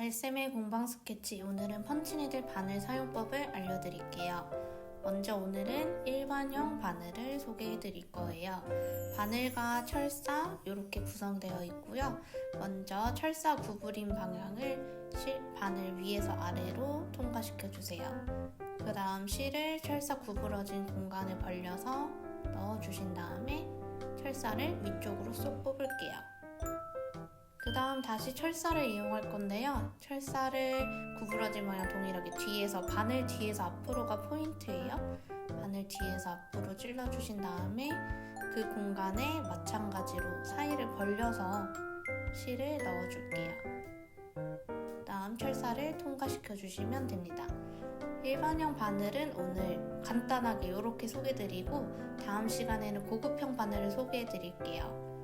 달샘의 공방 스케치 오늘은 펀치니들 바늘 사용법을 알려드릴게요. 먼저 오늘은 일반형 바늘을 소개해 드릴 거예요. 바늘과 철사 이렇게 구성되어 있고요. 먼저 철사 구부림 방향을 실 바늘 위에서 아래로 통과시켜 주세요. 그 다음 실을 철사 구부러진 공간을 벌려서 넣어 주신 다음에 철사를 위쪽으로 쏙. 그 다음 다시 철사를 이용할 건데요. 철사를 구부러진 모양 동일하게 뒤에서 바늘 뒤에서 앞으로가 포인트예요. 바늘 뒤에서 앞으로 찔러주신 다음에 그 공간에 마찬가지로 사이를 벌려서 실을 넣어줄게요. 다음 철사를 통과시켜 주시면 됩니다. 일반형 바늘은 오늘 간단하게 이렇게 소개드리고 다음 시간에는 고급형 바늘을 소개해 드릴게요.